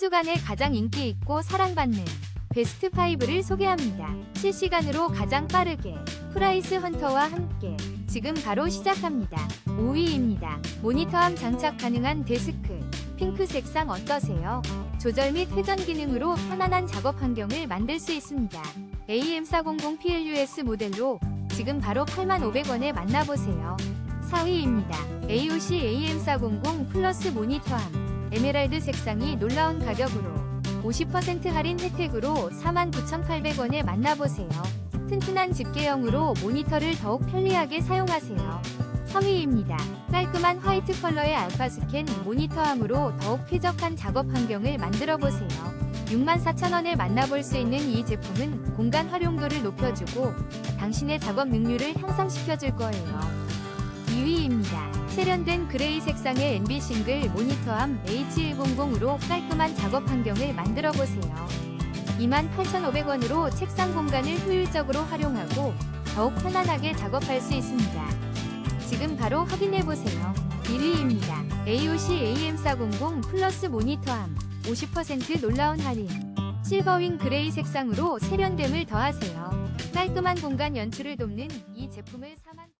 주간에 가장 인기 있고 사랑받는 베스트 5를 소개합니다. 실시간으로 가장 빠르게 프라이스 헌터와 함께 지금 바로 시작합니다. 5위입니다. 모니터암 장착 가능한 데스크 핑크 색상 어떠세요? 조절 및 회전 기능으로 편안한 작업 환경을 만들 수 있습니다. AM400 PLUS 모델로 지금 바로 8500원에 만나보세요. 4위입니다. AOC AM400 플러스 모니터암 에메랄드 색상이 놀라운 가격으로 50% 할인 혜택으로 49,800원에 만나보세요. 튼튼한 집게형으로 모니터를 더욱 편리하게 사용하세요. 3위입니다. 깔끔한 화이트 컬러의 알파 스캔 모니터함으로 더욱 쾌적한 작업 환경을 만들어 보세요. 64,000원에 만나볼 수 있는 이 제품은 공간 활용도를 높여주고 당신의 작업 능률을 향상시켜 줄 거예요. 2위입니다. 세련된 그레이 색상의 NB 싱글 모니터함 H100으로 깔끔한 작업 환경을 만들어 보세요. 28,500원으로 책상 공간을 효율적으로 활용하고 더욱 편안하게 작업할 수 있습니다. 지금 바로 확인해 보세요. 1위입니다. AOC AM400 플러스 모니터함 50% 놀라운 할인. 실버윙 그레이 색상으로 세련됨을 더하세요. 깔끔한 공간 연출을 돕는 이 제품을 4만